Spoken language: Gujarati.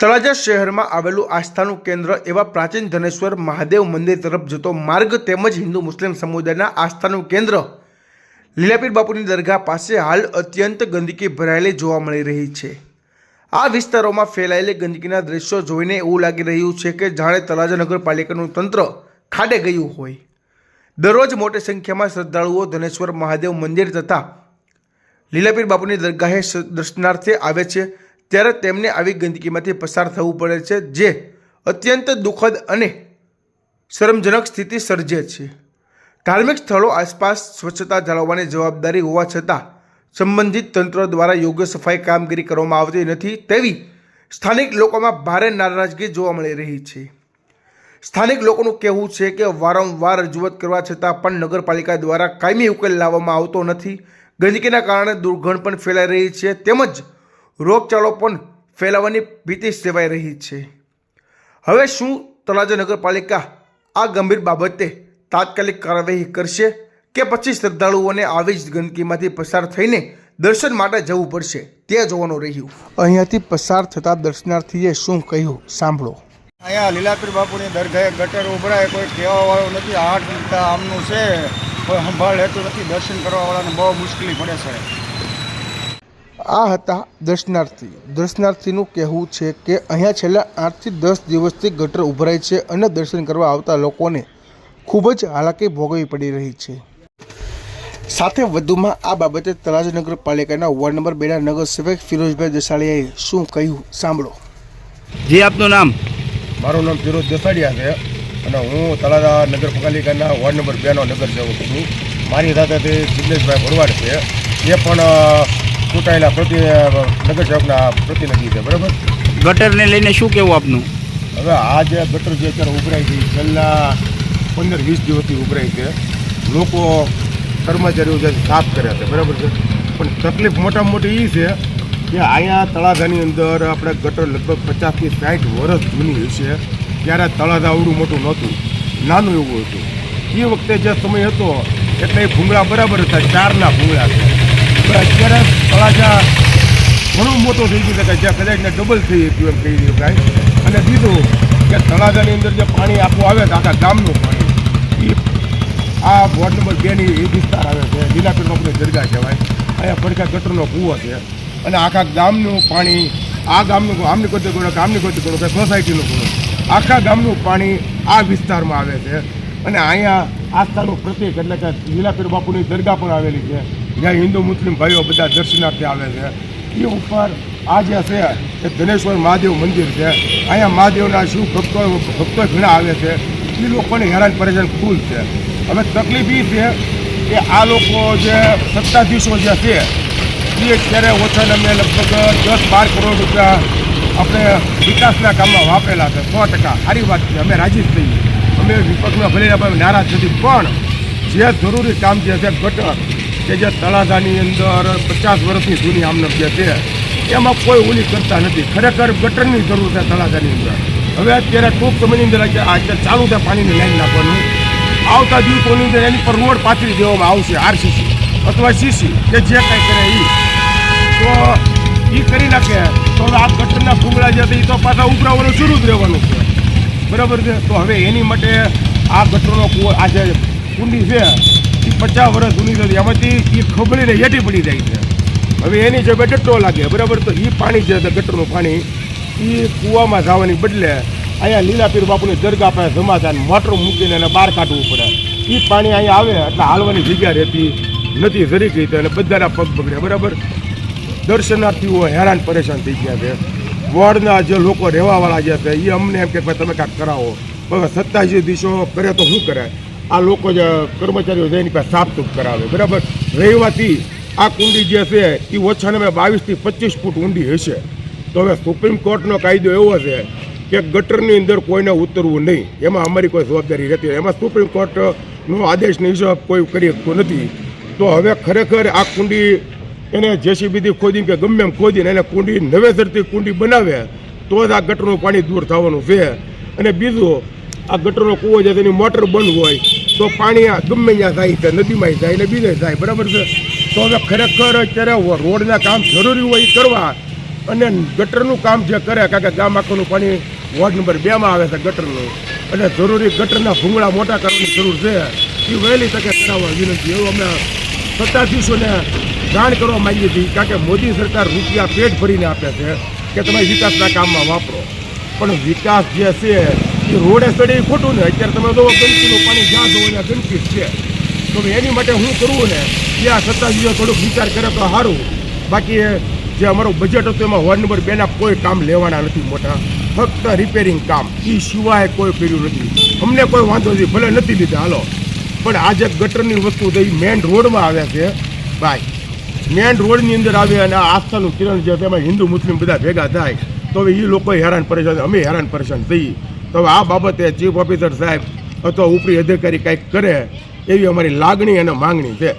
તળાજા શહેરમાં આવેલું આસ્થાનું કેન્દ્ર એવા પ્રાચીન ધનેશ્વર મહાદેવ મંદિર તરફ જતો માર્ગ તેમજ હિન્દુ મુસ્લિમ સમુદાયના આસ્થાનું કેન્દ્ર. લીલાપીર બાપુની દરગાહ પાસે હાલ અત્યંત ગંદકી ભરાયેલી જોવા મળી રહી છે. આ વિસ્તારોમાં ફેલાયેલી ગંદકીના દ્રશ્યો જોઈને એવું લાગી રહ્યું છે કે જાણે તળાજા નગરપાલિકાનું તંત્ર ખાડે ગયું હોય. દરરોજ મોટી સંખ્યામાં શ્રદ્ધાળુઓ ધનેશ્વર મહાદેવ મંદિર તથા લીલાપીર બાપુની દરગાહે દર્શનાર્થે આવે છે. ત્યારે તેમને આવી ગંદકીમાંથી પસાર થવું પડે છે, જે અત્યંત દુઃખદ અને શરમજનક સ્થિતિ સર્જે છે. ધાર્મિક સ્થળો આસપાસ સ્વચ્છતા જાળવવાની જવાબદારી હોવા છતાં સંબંધિત તંત્ર દ્વારા યોગ્ય સફાઈ કામગીરી કરવામાં આવતી નથી તેવી સ્થાનિક લોકોમાં ભારે નારાજગી જોવા મળી રહી છે. સ્થાનિક લોકોનું કહેવું છે કે વારંવાર રજૂઆત કરવા છતાં પણ નગરપાલિકા દ્વારા કાયમી ઉકેલ લાવવામાં આવતો નથી. ગંદકીના કારણે દુર્ગંધ પણ ફેલાઈ રહી છે, તેમજ રોગચાળો પણ ફેલાવાની ભીતિ સેવાઈ રહી છે. હવે શું તળાજા નગરપાલિકા આ ગંભીર બાબતે તાત્કાલિક કાર્યવાહી કરશે કે પછી શ્રદ્ધાળુઓને આવી જ ગંદકીમાંથી પસાર થઈને દર્શન માટે જવું પડશે? તે જોવાનું રહ્યું. અહીંયાથી પસાર થતા દર્શનાર્થીએ શું કહ્યું? સાંભળો. અહીંયા લીલાપીર બાપુની દરગાહે ગટર ઉભરાય કોઈ કહેવાવાળું નથી આઠ આમનું છે કોઈ સંભાળ લેતું નથી દર્શન કરવાવાળાને બહુ મુશ્કેલી પડે છે. આ હતા દર્શનાર્થી. દર્શનાર્થીનું કહેવું છે કે અહીંયા છેલ્લા આઠથી દસ દિવસથી ગટર ઉભરાય છે અને દર્શન કરવા આવતા લોકોને ખૂબ જ હાલાકી ભોગવવી પડી રહી છે. સાથે વધુમાં આ બાબતે તલાજ નગરપાલિકાના વોર્ડ નંબર બેના નગર સેવક ફિરોજભાઈ દેસાણીએ શું કહ્યું સાંભળો. જી આપનું નામ? મારું નામ ફિરોજ દેસાડિયા છે અને હું તળાજા નગરપાલિકાના વોર્ડ નંબર બેનો નગર સેવક છું. મારી સાથે જિગ્નેશભાઈ ભરવાડ છે. એ પણ ચૂંટાયેલા પ્રતિ નગરસેવકના પ્રતિનિધિ છે બરાબર? ગટરને લઈને શું કહેવું આપનું? હવે આ જે ગટર જે અત્યારે ઉભરાય છે છેલ્લા પંદર વીસ દિવસથી ઉભરાઈ છે. લોકો કર્મચારીઓ જે સાફ કર્યા છે બરાબર છે? પણ તકલીફ મોટામાં મોટી એ છે કે અહીંયા તળાજાની અંદર આપણે ગટર લગભગ પચાસથી સાઠ વર્ષ જૂની હશે ત્યારે તળાજા આવડું મોટું નહોતું. નાનું એવું હતું. એ વખતે જે સમય હતો એટલે ભૂંગળા બરાબર હતા ચારના ભૂંગળા છે હવે અત્યારે તળાજા ઘણું મોટો થઈ ગયું છે કે જ્યાં કદાચને ડબલ થઈ ગયું એમ કહી શકાય અને બીજું કે તળાજાની અંદર જે પાણી આખું આવે છે, આખા ગામનું પાણી એ આ વોર્ડ નંબર બેની એ વિસ્તાર આવે છે, લીલાપીર બાપુની દરગાહ કહેવાય. અહીંયા પડકા ગટરનો કૂવો છે. અને આખા ગામનું પાણી, આ ગામનું આમની કોઈ ગણો કે આમની કોઈ ગણો કે સોસાયટીનું ગણો આખા ગામનું પાણી આ વિસ્તારમાં આવે છે. અને અહીંયા આસ્થાનું પ્રતિક એટલે કે લીલાપીર બાપુની દરગાહ પણ આવેલી છે. જ્યાં હિન્દુ મુસ્લિમ ભાઈઓ બધા દર્શનાર્થે આવે છે. એ ઉપર આ જે છે એ ધનેશ્વર મહાદેવ મંદિર છે. અહીંયા મહાદેવના શિવ ભક્તો ભક્તો ઘણા આવે છે. એ લોકોને હેરાન પરેશાન ફૂલ છે. હવે તકલીફ એ છે કે આ લોકો જે સત્તાધીશો જે છે, એ અત્યારે ઓછાને અમે લગભગ દસ બાર કરોડ રૂપિયા આપણે વિકાસના કામમાં વાપરેલા છે. સો ટકા. સારી વાત છે. અમે રાજી જ થઈએ. અમે વિપક્ષમાં ભલે નારાજ નથી, પણ જે જરૂરી કામ જે છે, ગટર કે જે તળાજાની અંદર પચાસ વર્ષની જૂની આમનમ જે છે, એમાં કોઈ ઓલી કરતા નથી. ખરેખર ગટરની જરૂર છે તળાજાની અંદર. હવે અત્યારે ટૂંક સમયની અંદર અત્યારે ચાલુ છે પાણીની લાઈન નાખવાનું, આવતા દિવસોની અંદર એની પર રોડ પાથરી દેવામાં આવશે, આરસીસી અથવા સીસી, કે જે કાંઈ કરે એ તો એ કરી નાખે. તો હવે આ ગટરના ભૂંગળા જે એ તો પાછા ઉભરાવાનું શરૂ જ રહેવાનું છે. બરાબર છે? તો હવે એની માટે આ ગટરનો કૂવો આ જે કુંડી છે એ પચાસ વર્ષ જૂની છે એમાંથી એ ખબરીને હેઠી પડી જાય છે. હવે એની જગ્યાએ ગટરો લાગે. બરાબર? તો એ પાણી જે છે, ગટરનું પાણી એ કૂવામાં જવાની બદલે અહીંયા લીલાપીર બાપુની દરગાહ પાસે જમાતા મોટર મૂકીને એને બહાર કાઢવું પડે. એ પાણી અહીંયા આવે એટલે હાલવાની જગ્યા રહેતી નથી જરી ગઈ તો અને બધાના પગ બગડે. બરાબર? દર્શનાર્થીઓ હેરાન પરેશાન થઈ ગયા છે. વોર્ડના જે લોકો રહેવાવાળા જે છે એ અમને એમ કે, ભાઈ, તમે કાંઈક કરાવો. હવે સત્તાધીશો કરે તો શું કરે? આ લોકો જે કર્મચારીઓ છે, એની પાસે સાફસૂફ કરાવે. બરાબર? રહેવાથી આ કુંડી જે છે, એ ઓછાને બાવીસથી પચીસ ફૂટ ઊંડી હશે. તો હવે સુપ્રીમ કોર્ટનો કાયદો એવો છે કે ગટરની અંદર કોઈને ઉતરવું નહીં. એમાં અમારી કોઈ જવાબદારી રહેતી. એમાં સુપ્રીમ કોર્ટનો આદેશનો હિસાબ કોઈ કરી શકતું નથી. તો હવે ખરેખર આ કુંડી એને જેસીબીથી ખોદી કે ગમે એમ ખોદીને એને કુંડી નવેસરથી કુંડી બનાવે, તો જ આ ગટરનું પાણી દૂર થવાનું છે. અને બીજું, આ ગટરનો કૂવો છે તેની મોટર બંધ હોય તો પાણી ગમે ત્યાં જાય છે, નદીમાં જાય એટલે બીજે જાય, બરાબર છે? તો હવે ખરેખર અત્યારે રોડના કામ જરૂરી હોય કરવા અને ગટરનું કામ જે કરે, કારણ કે ગામ આખાનું પાણી વોર્ડ નંબર બેમાં આવે છે ગટરનું. અને જરૂરી ગટરના ભૂંગળા મોટા કરવાની જરૂર છે. એ વહેલી તકે કરાવવા વિનંતી. એવું અમે સત્તાધીશોને જાણ કરવા માંગીએ છીએ, કારણ કે મોદી સરકાર રૂપિયા પેટ ભરીને આપે છે કે તમે વિકાસના કામમાં વાપરો. પણ વિકાસ જે છે રોડે સડે એ ખોટું ને અત્યારે તમે જો ગંદકીનું પાણી જ્યાં જોવો ત્યાં ગંદકી છે. તો એની માટે હું કરવું ને એ આ સત્તાધીશો થોડુંક વિચાર કરે તો સારું. બાકી જે અમારું બજેટ હતું એમાં વોર્ડ નંબર બેના કોઈ કામ લેવાના નથી મોટા. ફક્ત રિપેરિંગ કામ. એ સિવાય કોઈ કર્યું નથી. અમને કોઈ વાંધો નથી, ભલે નથી લીધા, હાલો. પણ આ જે ગટરની વસ્તુ તો એ મેઇન રોડમાં આવે છે બાય મેઇન રોડની અંદર આવે અને આ આસ્થાનું કિરણ છે તેમાં હિન્દુ મુસ્લિમ બધા ભેગા થાય, તો હવે એ લોકો હેરાન પરેશાન, અમે હેરાન પરેશાન થઈએ. તો હવે આ બાબતે ચીફ ઓફિસર સાહેબ અથવા ઉપરી અધિકારી કંઈક કરે એવી અમારી લાગણી અને માંગણી છે.